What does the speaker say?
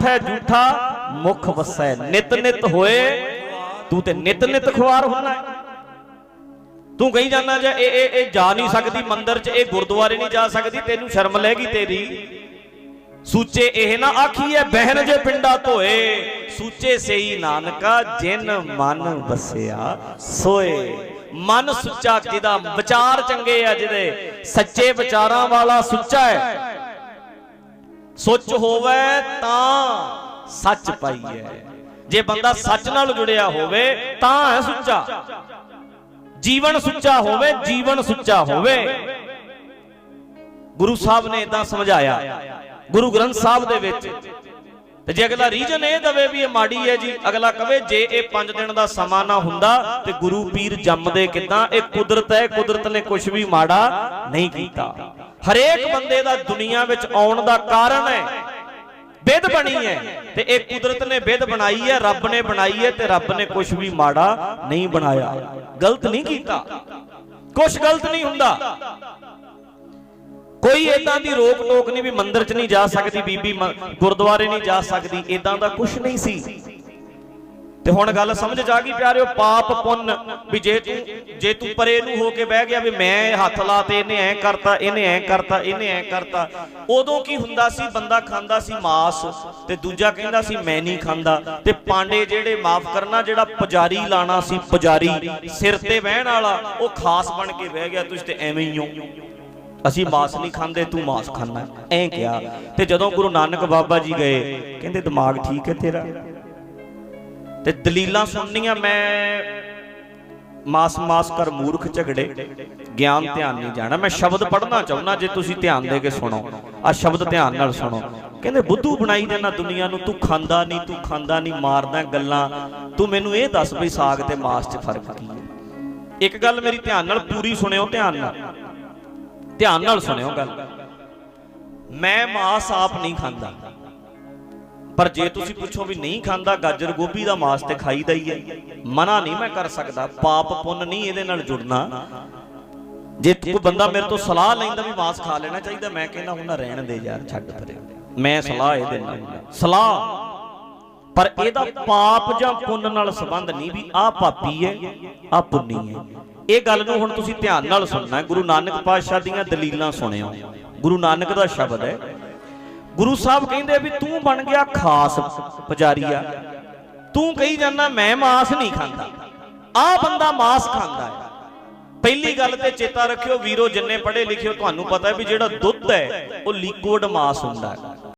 ਮੱਥੈ ਝੂਠਾ ਮੁਖ ਵਸੈ। ਨਿਤ ਨਿਤ ਹੋਏ, ਤੂੰ ਤੇ ਨਿਤ ਨਿਤ ਖੁਆਰ ਹੁੰਨਾ ਹੈ। ਤੂੰ ਕਹੀ ਜਾਂਦਾ ਜੇ ਇਹ ਇਹ ਇਹ ਜਾ ਨਹੀਂ ਸਕਦੀ ਮੰਦਿਰ 'ਚ, ਇਹ ਗੁਰਦੁਆਰੇ ਨਹੀਂ ਜਾ ਸਕਦੀ, ਤੈਨੂੰ ਸ਼ਰਮ ਲੈਗੀ ਤੇਰੀ। ਸੂਚੇ ਇਹ ਨਾ ਆਖੀਏ ਬਹਿਨ ਜੇ ਪਿੰਡਾ ਧੋਏ। ਸੂਚੇ ਸਈ ਨਾਨਕਾ, ਜਿਨ ਮਨ ਵਸਿਆ ਸੋਏ। ਮਨ ਸੁੱਚਾ ਜਿਹਦਾ ਵਿਚਾਰ ਚੰਗੇ ਆ ਜਿਹਦੇ। ਸੱਚੇ ਵਿਚਾਰਾਂ ਵਾਲਾ ਸੁੱਚਾ ਹੈ। ਸੁੱਚ ਹੋਵੇ ਤਾਂ ਸੱਚ ਪਾਈਐ ਜੇ ਬੰਦਾ ਸੱਚ ਨਾਲ ਜੁੜਿਆ ਹੋਵੇ ਤਾਂ ਹੈ ਸੁੱਚਾ। ਜੀਵਨ ਸੁੱਚਾ ਹੋਵੇ, ਜੀਵਨ ਸੁੱਚਾ ਹੋਵੇ। ਗੁਰੂ ਸਾਹਿਬ ਨੇ ਇਦਾਂ ਸਮਝਾਇਆ। ਗੁਰੂ ਗ੍ਰੰਥ ਸਾਹਿਬ ਦੇ ਵਿੱਚ। ਤੇ ਜੇ ਅਗਲਾ ਰੀਜਨ ਇਹ ਦਵੇ ਵੀ ਇਹ ਮਾੜੀ ਹੈ ਜੀ, ਅਗਲਾ ਕਵੇ ਜੇ ਇਹ 5 ਦਿਨ ਦਾ ਸਮਾਂ ਨਾ ਹੁੰਦਾ, ਤੇ ਗੁਰੂ ਪੀਰ ਜੰਮਦੇ ਕਿਦਾਂ? ਇਹ ਕੁਦਰਤ ਹੈ, ਕੁਦਰਤ ਨੇ ਕੁਝ ਵੀ ਮਾੜਾ ਨਹੀਂ ਕੀਤਾ। ਹਰੇਕ ਬੰਦੇ ਦਾ ਦੁਨੀਆ ਵਿੱਚ ਆਉਣ ਦਾ ਕਾਰਨ ਹੈ। ਵਿਧ ਬਣੀ ਹੈ। ਤੇ ਇਹ ਕੁਦਰਤ ਨੇ ਵਿਧ ਬਣਾਈ ਹੈ, ਰੱਬ ਨੇ ਬਣਾਈ ਹੈ ਤੇ ਰੱਬ ਨੇ ਕੁਝ ਵੀ ਮਾੜਾ ਨਹੀਂ ਬਣਾਇਆ। ਗਲਤ ਨਹੀਂ ਕੀਤਾ। ਕੁਝ ਗਲਤ ਨਹੀਂ ਹੁੰਦਾ। ਕੋਈ ਇਦਾਂ ਦੀ ਰੋਕ ਟੋਕ ਨਹੀਂ ਵੀ ਮੰਦਿਰ 'ਚ ਨਹੀਂ ਜਾ ਸਕਦੀ, ਬੀਬੀ ਗੁਰਦੁਆਰੇ ਨਹੀਂ ਜਾ ਸਕਦੀ। ਇਦਾਂ ਦਾ ਕੁਝ ਨਹੀਂ ਸੀ। ਤੇ ਹੁਣ ਗੱਲ ਸਮਝ ਚ ਆ ਗਈ ਪਿਆਰਿਓ, ਪਾਪ ਪੁੰਨ, ਵੀ ਜੇ ਤੂੰ ਜੇ ਤੂੰ ਪਰੇ ਨੂੰ ਹੋ ਕੇ ਬਹਿ ਗਿਆ ਵੀ ਮੈਂ ਹੱਥ ਲਾ ਤੇ ਇਹਨੇ ਐ ਕਰਤਾ, ਇਹਨੇ ਐ ਕਰਤਾ, ਇਹਨੇ ਐ ਕਰਤਾ, ਉਦੋਂ ਕੀ ਹੁੰਦਾ ਸੀ? ਬੰਦਾ ਖਾਂਦਾ ਸੀ ਮਾਸ ਤੇ ਦੂਜਾ ਕਹਿੰਦਾ ਸੀ, ਮੈਂ ਨਹੀਂ ਖਾਂਦਾ। ਤੇ ਪਾਂਡੇ ਜਿਹੜੇ ਮਾਫ ਕਰਨਾ, ਜਿਹੜਾ ਪੁਜਾਰੀ ਲਾਣਾ ਸੀ, ਪੁਜਾਰੀ, ਸਿਰ ਤੇ ਬਹਿਣ ਵਾਲਾ, ਉਹ ਖਾਸ ਬਣ ਕੇ ਬਹਿ ਗਿਆ, ਤੁਸੀਂ ਤੇ ਐਵੇਂ ਹੀ ਹੋ। ਅਸੀਂ ਮਾਸ ਨਹੀਂ ਖਾਂਦੇ, ਤੂੰ ਮਾਸ ਖਾਂਦਾ। ਐਂ ਕਿਹਾ। ਤੇ ਜਦੋਂ ਗੁਰੂ ਨਾਨਕ ਬਾਬਾ ਜੀ ਗਏ, ਕਹਿੰਦੇ, ਦਿਮਾਗ ਠੀਕ ਹੈ ਤੇਰਾ? ਤੇ ਦਲੀਲਾਂ ਸੁਣਨੀਆਂ ਮੈਂ। ਮਾਸ ਮਾਸ ਕਰ ਮੂਰਖ ਝਗੜੇ। ਗਿਆਨ ਧਿਆਨ ਨਹੀਂ ਜਾਣਾ। ਮੈਂ ਸ਼ਬਦ ਪੜ੍ਹਨਾ ਚਾਹੁੰਦਾ ਜੇ ਤੁਸੀਂ ਧਿਆਨ ਦੇ ਕੇ ਸੁਣੋ। ਆ ਸ਼ਬਦ ਧਿਆਨ ਨਾਲ ਸੁਣੋ। ਕਹਿੰਦੇ, ਬੁੱਧੂ ਬਣਾਈ ਦੇਣਾ ਦੁਨੀਆ ਨੂੰ, ਤੂੰ ਖਾਂਦਾ ਨਹੀਂ, ਤੂੰ ਖਾਂਦਾ ਨਹੀਂ, ਮਾਰਦਾ ਗੱਲਾਂ। ਤੂੰ ਮੈਨੂੰ ਇਹ ਦੱਸ ਬਈ ਸਾਗ ਤੇ ਮਾਸ 'ਚ ਫ਼ਰਕ ਕੀ ਹੈ? ਇੱਕ ਗੱਲ ਮੇਰੀ ਧਿਆਨ ਨਾਲ ਪੂਰੀ ਸੁਣਿਓ, ਧਿਆਨ ਨਾਲ। ਧਿਆਨ ਨਾਲ ਸੁਣਿਓ ਗੱਲ। ਮੈਂ ਮਾਸ ਆਪ ਨਹੀਂ ਖਾਂਦਾ। ਪਰ ਜੇ ਤੁਸੀਂ ਪੁੱਛੋ ਵੀ ਨਹੀਂ ਖਾਂਦਾ, ਗਾਜਰ ਗੋਭੀ ਦਾ ਮਾਸ ਤੇ ਖਾਈਦਾ ਹੀ ਹੈ। ਮਨਾ ਨਹੀਂ ਮੈਂ ਕਰ ਸਕਦਾ, ਪਾਪ ਪੁੰਨ ਨਹੀਂ ਇਹਦੇ ਨਾਲ ਜੁੜਨਾ। ਜੇ ਕੋਈ ਬੰਦਾ ਮੇਰੇ ਤੋਂ ਸਲਾਹ ਲੈਂਦਾ ਵੀ ਮਾਸ ਖਾ ਲੈਣਾ ਚਾਹੀਦਾ, ਮੈਂ ਕਹਿੰਦਾ ਉਹਨਾਂ ਰਹਿਣ ਦੇ ਯਾਰ, ਛੱਡ ਪਰੇ। ਮੈਂ ਸਲਾਹ ਇਹਦੇ ਨਾਲ ਸਲਾਹ। ਪਰ ਇਹਦਾ ਪਾਪ ਜਾਂ ਪੁੰਨ ਨਾਲ ਸੰਬੰਧ ਨਹੀਂ ਵੀ ਆਹ ਪਾਪੀ ਹੈ, ਆਹ ਪੁੰਨੀ ਹੈ। ਇਹ ਗੱਲ ਨੂੰ ਹੁਣ ਤੁਸੀਂ ਧਿਆਨ ਨਾਲ ਸੁਣਨਾ। ਗੁਰੂ ਨਾਨਕ ਪਾਤਸ਼ਾਹ ਦੀਆਂ ਦਲੀਲਾਂ ਸੁਣਿਓ। ਗੁਰੂ ਨਾਨਕ ਦਾ ਸ਼ਬਦ ਹੈ ਗੁਰੂ ਸਾਹਿਬ ਕਹਿੰਦੇ ਵੀ ਤੂੰ ਬਣ ਗਿਆ ਖਾਸ ਪੁਜਾਰੀਆ। ਤੂੰ ਕਹੀ ਜਾਂਦਾ, ਮੈਂ ਮਾਸ ਨਹੀਂ ਖਾਂਦਾ। ਆਹ ਬੰਦਾ ਮਾਸ ਖਾਂਦਾ ਹੈ। ਪਹਿਲੀ ਗੱਲ ਤੇ ਚੇਤਾ ਰੱਖਿਓ, ਵੀਰੋ, ਜਿੰਨੇ ਪੜ੍ਹੇ ਲਿਖਿਓ ਤੁਹਾਨੂੰ ਪਤਾ ਹੈ ਵੀ ਜਿਹੜਾ ਦੁੱਧ ਹੈ, ਉਹ ਲਿਕੁਇਡ ਮਾਸ ਹੁੰਦਾ ਹੈ।